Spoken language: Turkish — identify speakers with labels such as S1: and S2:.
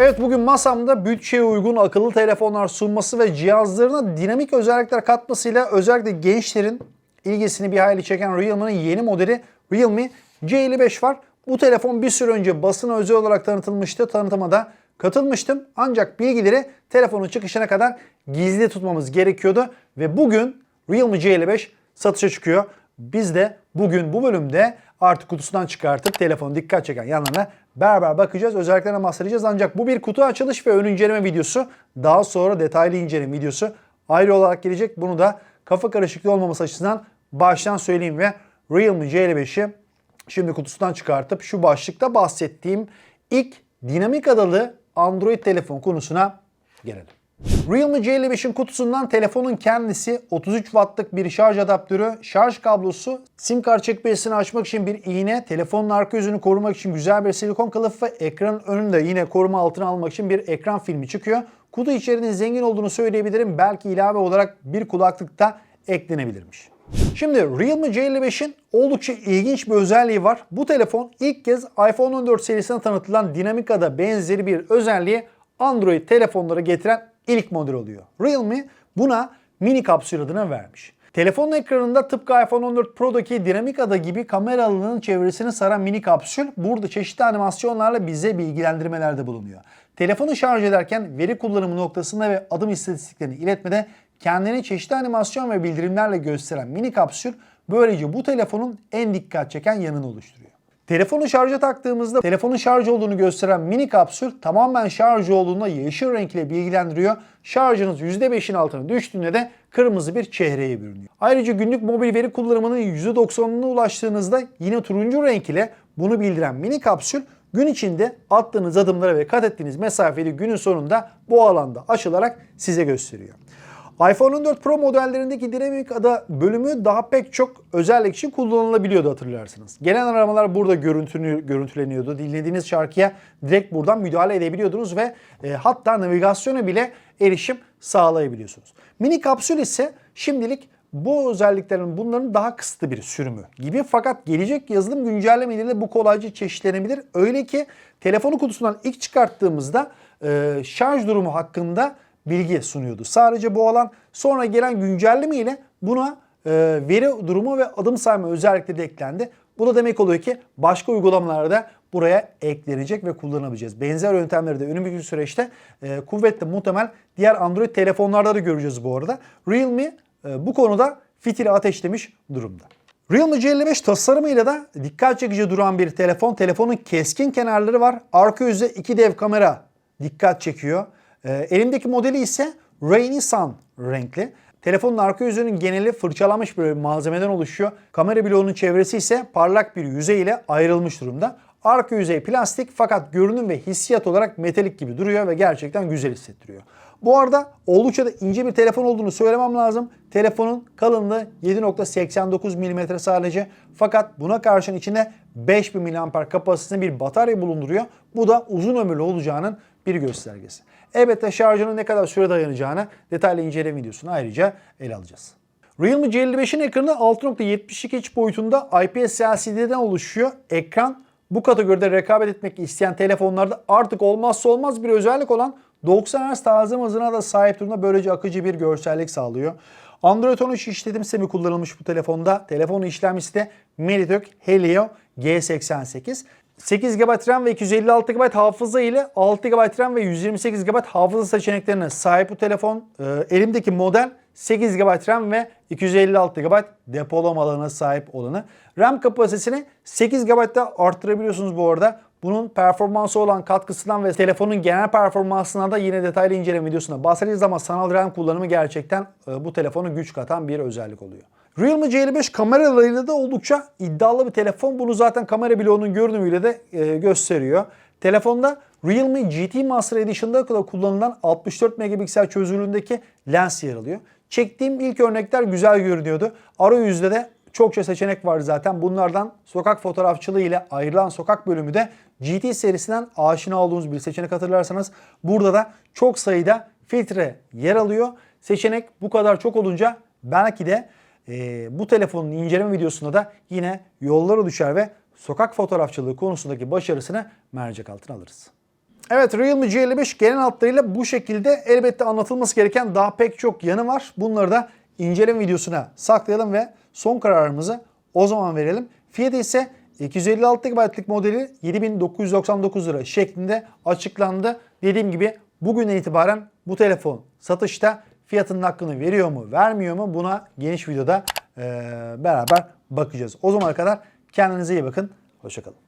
S1: Evet bugün masamda bütçeye uygun akıllı telefonlar sunması ve cihazlarına dinamik özellikler katmasıyla özellikle gençlerin ilgisini bir hayli çeken Realme'nin yeni modeli Realme C55 var. Bu telefon bir süre önce basına özel olarak tanıtılmıştı. Tanıtıma da katılmıştım. Ancak bilgileri telefonun çıkışına kadar gizli tutmamız gerekiyordu. Ve bugün Realme C55 satışa çıkıyor. Biz de bugün bu bölümde artık kutusundan çıkartıp telefonu dikkat çeken yanlarına beraber bakacağız. Özelliklerine bahsedeceğiz. Ancak bu bir kutu açılış ve ön inceleme videosu. Daha sonra detaylı inceleme videosu ayrı olarak gelecek. Bunu da kafa karışıklığı olmaması açısından baştan söyleyeyim ve Realme C55'i şimdi kutusundan çıkartıp şu başlıkta bahsettiğim ilk dinamik adalı Android telefon konusuna gelelim. Realme C55'in kutusundan telefonun kendisi 33 wattlık bir şarj adaptörü, şarj kablosu, sim kart çekmesini açmak için bir iğne, telefonun arka yüzünü korumak için güzel bir silikon kılıf ve ekranın önünde yine koruma altına almak için bir ekran filmi çıkıyor. Kutu içeriğinin zengin olduğunu söyleyebilirim. Belki ilave olarak bir kulaklık da eklenebilirmiş. Şimdi Realme C55'in oldukça ilginç bir özelliği var. Bu telefon ilk kez iPhone 14 serisine tanıtılan Dinamica'da benzeri bir özelliği Android telefonlara getiren ilk model oluyor. Realme buna mini kapsül adını vermiş. Telefonun ekranında tıpkı iPhone 14 Pro'daki dinamik ada gibi kamera alanının çevresini saran mini kapsül burada çeşitli animasyonlarla bize bilgilendirmelerde bulunuyor. Telefonu şarj ederken veri kullanımı noktasında ve adım istatistiklerini iletmede kendini çeşitli animasyon ve bildirimlerle gösteren mini kapsül böylece bu telefonun en dikkat çeken yanını oluşturuyor. Telefonu şarja taktığımızda telefonun şarj olduğunu gösteren mini kapsül tamamen şarj olduğunda yeşil renk ile bilgilendiriyor. Şarjınız %5'in altına düştüğünde de kırmızı bir çehreye bürünüyor. Ayrıca günlük mobil veri kullanımının %90'ına ulaştığınızda yine turuncu renk ile bunu bildiren mini kapsül gün içinde attığınız adımlara ve kat ettiğiniz mesafeyi günün sonunda bu alanda aşılarak size gösteriyor. iPhone 14 Pro modellerindeki dinamik ada bölümü daha pek çok özellik için kullanılabiliyordu hatırlarsınız. Gelen aramalar burada görüntülü, görüntüleniyordu. Dinlediğiniz şarkıya direkt buradan müdahale edebiliyordunuz ve e, hatta navigasyona bile erişim sağlayabiliyorsunuz. Mini kapsül ise şimdilik bu özelliklerin bunların daha kısıtlı bir sürümü gibi fakat gelecek yazılım güncellemeleriyle bu kolayca çeşitlenebilir. Öyle ki telefonu kutusundan ilk çıkarttığımızda e, şarj durumu hakkında bilgi sunuyordu. Sadece bu alan sonra gelen güncelleme ile buna e, veri durumu ve adım sayma özellikleri de eklendi. Bu da demek oluyor ki başka uygulamalarda buraya eklenecek ve kullanabileceğiz. Benzer yöntemleri de önümüzdeki süreçte e, kuvvetle muhtemel diğer Android telefonlarda da göreceğiz bu arada. Realme e, bu konuda fitili ateşlemiş durumda. Realme C55 tasarımıyla da dikkat çekici duran bir telefon. Telefonun keskin kenarları var. Arka yüzde iki dev kamera dikkat çekiyor. E, elimdeki modeli ise Rainy Sun renkli. Telefonun arka yüzünün geneli fırçalanmış bir malzemeden oluşuyor. Kamera bloğunun çevresi ise parlak bir yüzey ile ayrılmış durumda. Arka yüzey plastik fakat görünüm ve hissiyat olarak metalik gibi duruyor ve gerçekten güzel hissettiriyor. Bu arada oldukça da ince bir telefon olduğunu söylemem lazım. Telefonun kalınlığı 7.89 mm sadece. Fakat buna karşın içinde 5000 mAh kapasitesinde bir batarya bulunduruyor. Bu da uzun ömürlü olacağının bir göstergesi. Elbette şarjının ne kadar süre dayanacağını detaylı inceleme videosunu ayrıca ele alacağız. Realme C55'in ekranı 6.72 inç boyutunda IPS LCD'den oluşuyor. Ekran bu kategoride rekabet etmek isteyen telefonlarda artık olmazsa olmaz bir özellik olan 90 Hz taze hızına da sahip durumda böylece akıcı bir görsellik sağlıyor. Android 13 işletim sistemi kullanılmış bu telefonda. Telefonun işlemcisi de Mediatek Helio G88. 8 GB RAM ve 256 GB hafıza ile 6 GB RAM ve 128 GB hafıza seçeneklerine sahip bu telefon. Ee, elimdeki model 8 GB RAM ve 256 GB depolama alanına sahip olanı. RAM kapasitesini 8 GB'da arttırabiliyorsunuz bu arada. Bunun performansı olan katkısından ve telefonun genel performansına da yine detaylı inceleme videosunda bahsedeceğiz ama sanal RAM kullanımı gerçekten e, bu telefonu güç katan bir özellik oluyor. Realme C55 kameralarıyla da oldukça iddialı bir telefon. Bunu zaten kamera bloğunun görünümüyle de e, gösteriyor. Telefonda Realme GT Master Edition'da da kullanılan 64 megapiksel çözünürlüğündeki lens yer alıyor. Çektiğim ilk örnekler güzel görünüyordu. Arayüzde de çokça seçenek var zaten. Bunlardan sokak fotoğrafçılığı ile ayrılan sokak bölümü de GT serisinden aşina olduğunuz bir seçenek hatırlarsanız. Burada da çok sayıda filtre yer alıyor. Seçenek bu kadar çok olunca belki de e, bu telefonun inceleme videosunda da yine yollara düşer ve sokak fotoğrafçılığı konusundaki başarısını mercek altına alırız. Evet Realme C55 genel hatlarıyla bu şekilde elbette anlatılması gereken daha pek çok yanı var. Bunları da inceleme videosuna saklayalım ve son kararımızı o zaman verelim. Fiyatı ise 256 GB'lık modeli 7999 lira şeklinde açıklandı. Dediğim gibi bugünden itibaren bu telefon satışta fiyatının hakkını veriyor mu vermiyor mu buna geniş videoda eee, beraber bakacağız. O zamana kadar kendinize iyi bakın. Hoşçakalın.